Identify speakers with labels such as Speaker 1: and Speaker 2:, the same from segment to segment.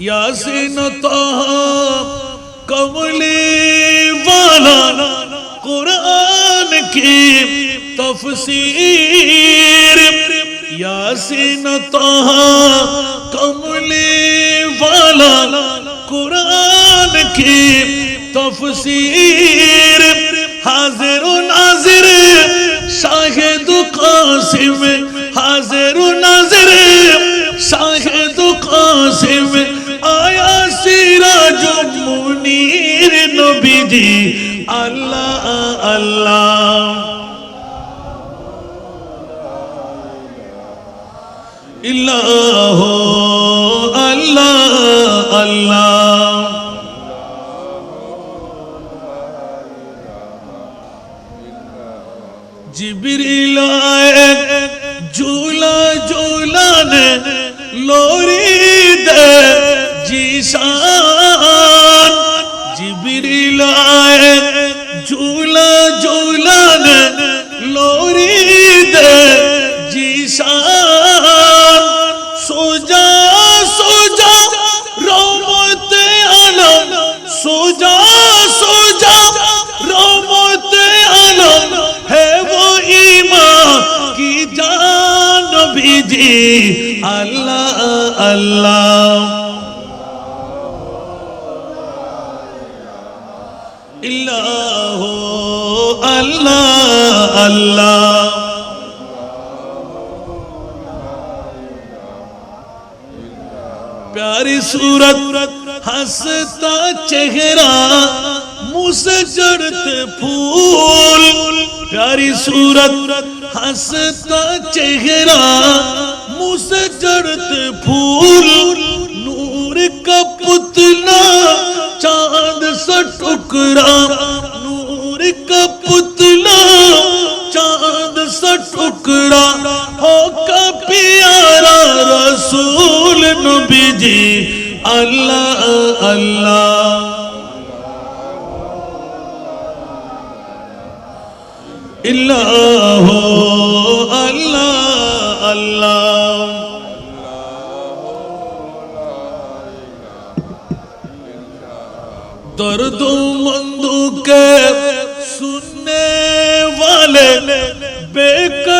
Speaker 1: یاسین تاہا کملی والا، قرآن کی تفسیر۔ یاسین تاہا کملی والا، قرآن کی تفسیر۔ حاضر و ناظر شاہد و قاسم حاضر و ناظر شاہد و قاسم جی۔ اللہ اللہ۔ اللہ اللہ اللہ پیاری صورت، ہنستا چہرہ، منہ سے جڑتے پھول۔ پیاری صورت ہستا چہرہ، منہ سے جڑتے پھول۔ نور کا پتلا چاند سٹکرا نور کا پتر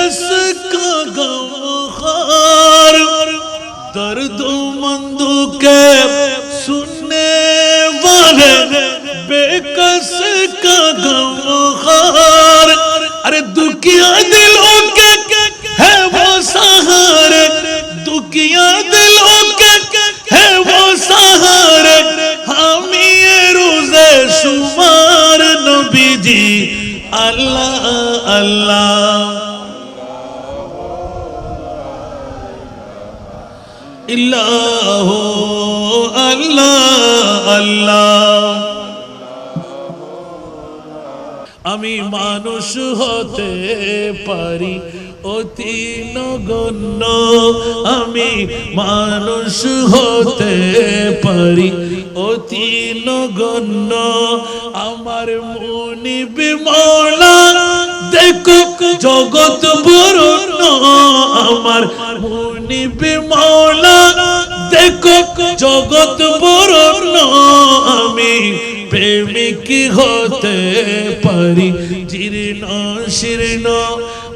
Speaker 1: جس کا گوخار درد و مندو کے سننے والے بے کس کا گوخار ارے دکھیا دلوں کے ہے وہ سہار دکھیا دلوں کے ہے وہ سہار حامی روز شمار نبی جی اللہ اللہ۔ ইল্লাহ আল্লাহ আল্লাহ। আমি মানুষ হতে পারি অতি নগণ্য। আমি মানুষ হতে পারি অতি নগণ্য। আমার মনি বিমলা দেখো জগৎ বরণ আমার মনি বিমলা জগৎ বরণ্য আমি প্রেমিক হতে পারি। জীর্ণ, শীর্ণ,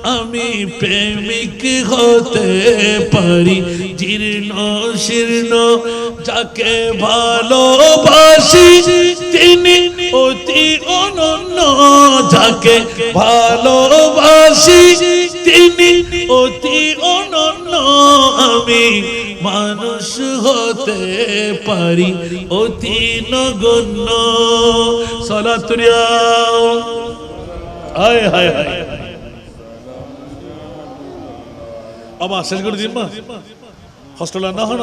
Speaker 1: আমি প্রেমিক হতে পারি। জীর্ণ, শীর্ণ, যাকে ভালোবাসি তিনি অতি অনন্য। যাকে ভালোবাসি তিনি অতি অনন্য। আমি মানুষ হতে পারি, অতি নগণ্য। সলাতুরিয়া বাবা শেষ করে দিন মা। হস্টেল না হন?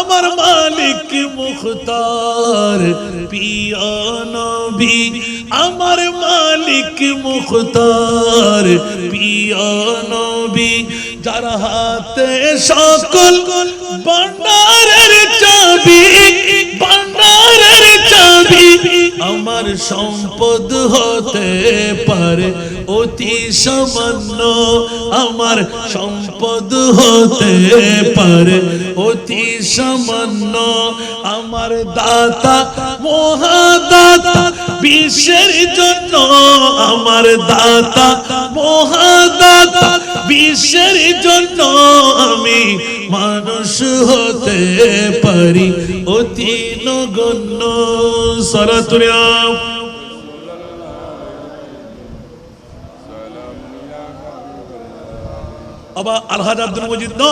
Speaker 1: আমার মালিক মুখতার পিয়া নবী। আমার মালিক মুখতার পিয়া নবী। যার হাতে সকল ভান্ডারের চাবি ভান্ডারের চাবি আমার সম্পদ হতে পারে, অতি সামান্য আমার সম্পদ হতে পারে, অতি সামান্য আমার দাতা, মহাদাতা, বিশ্বের জন্য আমার দাতা, মহাদাতা আমি মানুষ হতে পারি। অতি নগণ্য সরাতুরিয়া আবা আলহাজ আব্দুল মজিদ ন?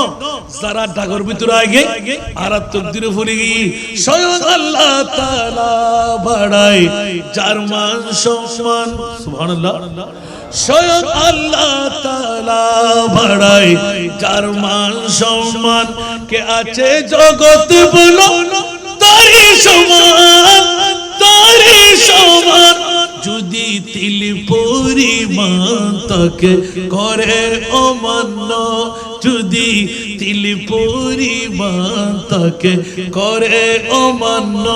Speaker 1: ভিতরে আগে গিয়ে বাড়াই যার মান সম্মান স্বয়ং আল্লাহ তালা বাড়াই যার মান সম্মান কে আছে জগৎ বলো। তারি সমান তারি সমান। যদি তিল পরিমাণ তাকে করে অমান্য যদি তিল পরিমাণ তাকে করে অমান্য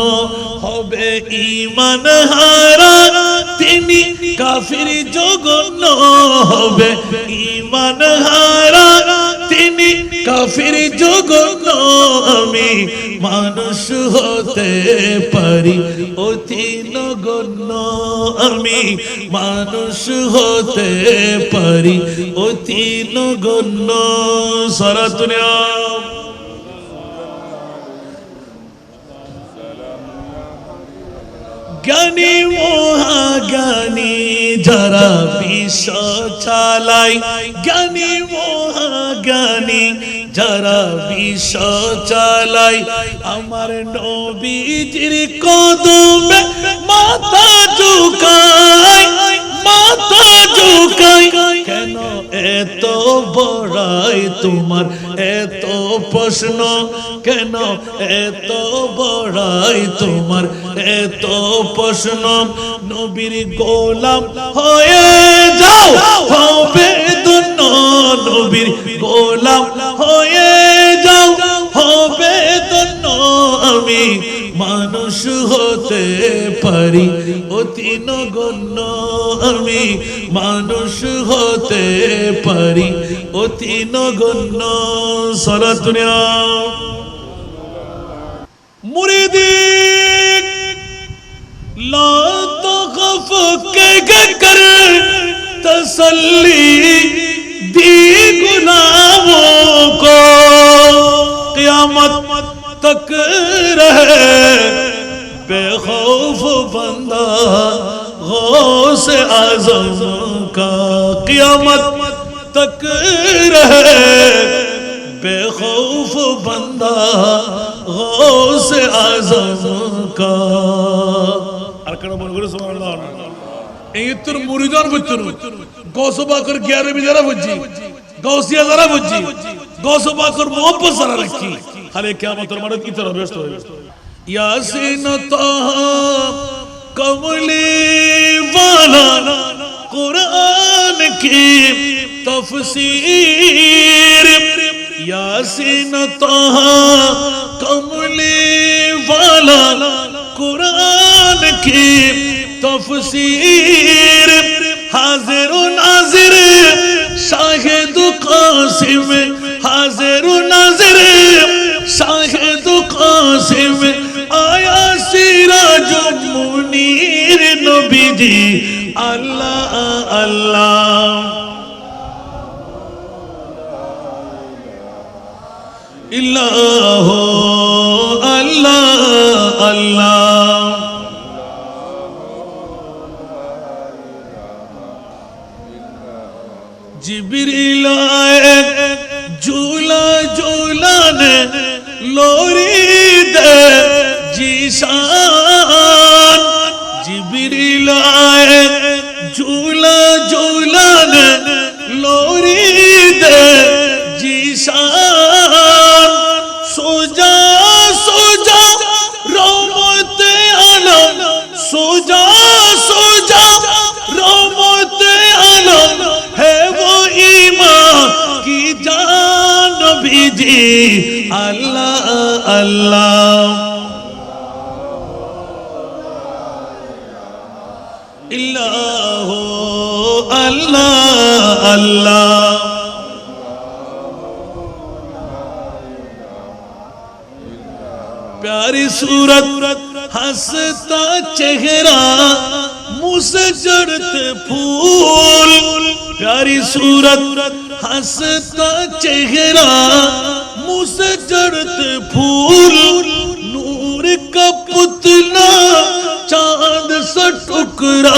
Speaker 1: হবে ইমান হারা, তিনি কাফির জগন্য হবে ইমান হারা, তিনি কাফির জগন্য আমি মানুষ হতে পারি। অতি নগণ্য আমি মানুষ হতে পারি। অতি নগণ্য সরাতুনিয়া জ্ঞানী, মহাজ্ঞানী যারা বিশ্ব চালাই জ্ঞানী, মহাজ্ঞানী যারা বিশ্ব চালাই আমার নবীজির কদমে মাথা ঝুকাই মাথা ঝুকাই কেন এত বড়াই তোমার? এত প্রশ্ন। কেন এত বড়াই তোমার? এত প্রশ্ন। নবীর গোলাম হয়ে যাও, হবে নবীর গোলাম হয়ে যাও হবে দুন্ন আমি মানুষ হতে পারি অতি নগণ্য আমি মানুষ হতে পারি অতি নগণ্য সরাতুনিয়া মুরিদি لا تخف के تھی گناہوں کو قیامت تک رہے۔ بے خوف بندہ غوث عظم کا قیامت تک رہے۔ بے خوف بندہ غوث عظم کا۔ ارکڑا بولگڑ سبحان اللہ۔ ایتر مریدان بچر بچر بچر گوسو باکر گیارہ بھی ذرا بجی۔ گوسیہ ذرا بجی۔ گوسو باکر محبت ذرا رکھی۔ حالے قیامت اور مرد کی طرح بیشت ہوئے یاسین تاہا کملی والا، قرآن کی تفسیر۔ یاسین تاہا کملی والا، قرآن کی تفسیر۔ حاضر قاسم حاضر و ناظر، شاہد و قاسم، آیا سراج و منیر نبی جی اللہ اللہ اللہ ہو اللہ اللہ۔ اللہ اللہ اللہ۔ پیاری صورت ہستا چہرہ منہ سے جڑتے پھول۔ پیاری صورت ہستا چہرہ سے جڑتے پھول نور کا پتلا چاند سے ٹکرا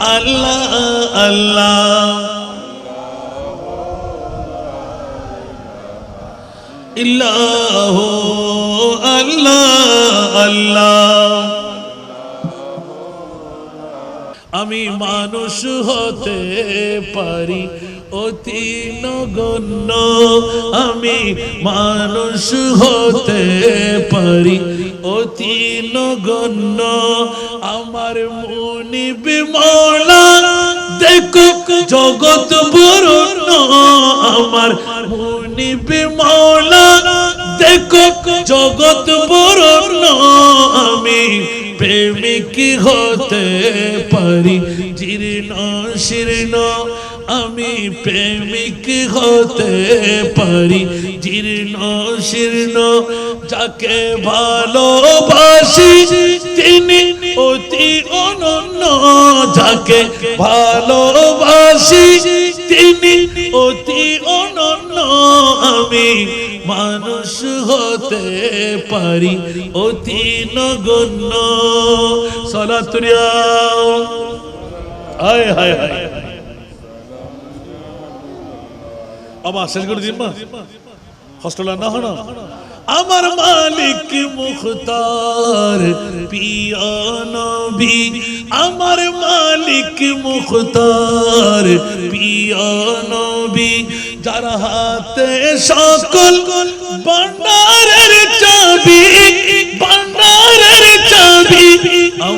Speaker 1: আল্লাহ আল্লাহ। ইল্লাহ আল্লাহ আল্লাহ। আমি মানুষ হতে পারি অতি নগণ্য। আমি মানুষ হতে পারি অতি নগণ্য, আমার মনি বিমলা, দেখো জগৎ বরণ আমার মনি বিমলা, দেখো জগৎ বরণ আমি প্রেমিক হতে পারি, জীর্ণ, শীর্ণ আমি প্রেমিক হতে পারি, জীর্ণ, শীর্ণ, যাকে ভালোবাসি, তিনি অতি অনন্য, যাকে ভালোবাসি, তিনি অতি অনন্য, আমি মানুষ হতে পারি, অতি নগণ্য। সলাতুরিয়া হায় হায় হায়। আবার শেষ করে দিন মা হস্টেল না হনা আমার মালিক মুখতার পিয়া নবী, আমার মালিক মুখতার পিয়া নবী, যার হাতে সকল ভান্ডারের চাবি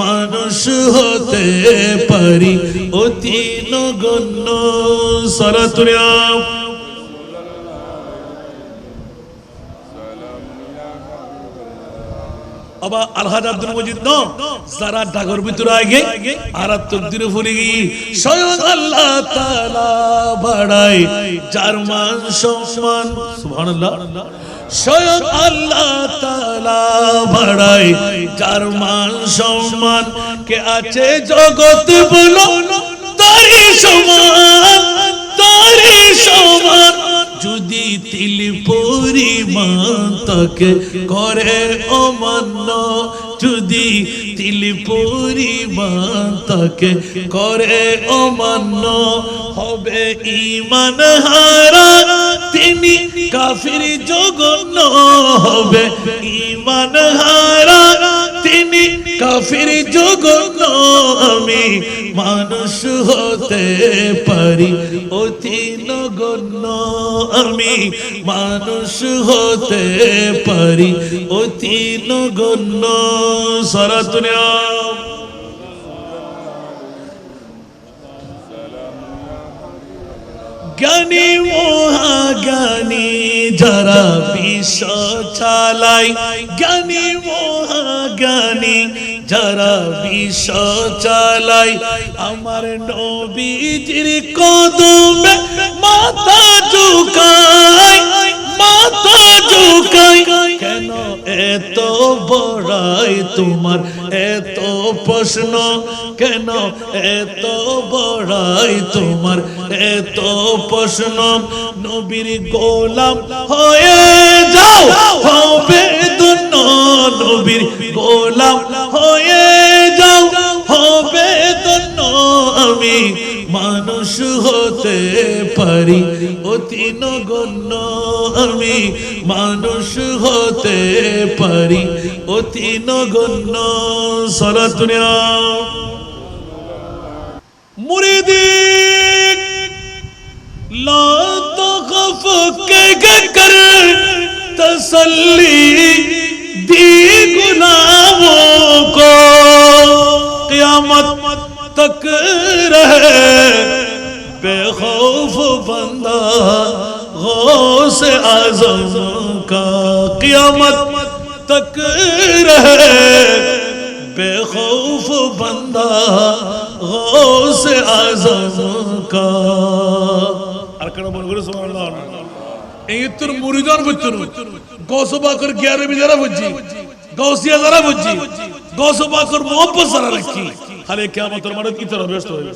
Speaker 1: মানুষ হতে পারি। অতি নগণ্য যারা ডাগর ভিতরে আগে গিয়ে আল্লাহ তাআলা বাড়াই যার মান সম্মান স্বয়ং আল্লাহ তালা বাড়াই যার মান সম্মান কে আছে জগৎ বলো। তারি সমান তারি সমান। যদি তিল পরিমাণ তাকে করে অমান্য, যদি তিল পরিমাণ তাকে করে অমান্য হবে ইমান হারা। তিনি কাফির জগন্ন হবে ইমান হারা। তিনি কাফির জগন্ন আমি মানুষ হতে পারি। অতি নগণ্য আমি মানুষ হতে পারি। অতি নগণ্য সরাতুনিয়া জ্ঞানী, মহাজ্ঞানী যারা বিশ্ব চালাই জ্ঞানী, মহাজ্ঞানী যারা বিষ চালাই আমার নবীজির কদমে মাথা ঝুকাই মাথা ঝুকাই কেন এত বড়াই তোমার? এত প্রশ্ন। কেন এত বড়াই তোমার? এত প্রশ্ন। নবীর গোলাম হয়ে যাও, হবে দুন্ন নবীর গোলাম হয়ে যাও, হবে দুন্ন আমি মানুষ হতে পারি। অতি নগণ্য আমি মানুষ হতে পারি। অতি নগণ্য সরাতুনিয়া مریدی لا تخف کے کر تسلی دی گناہوں کو قیامت تک رہے۔ بے خوف بندہ غوث عظم کا قیامت تک رہے۔ بے خوف بندہ غوث عظم کا۔ ارکڑا بولگڑے سبحان اللہ۔ ایتر مریدان بچنو۔ گوسو باکر گیارے بھی جارہ بچی گوسیہ ذرہ بچی গৌসবাকর মোহব্বত যারা রাখি খালি কিয়ামতের মাঠে কি তোরা ব্যস্ত হয়ে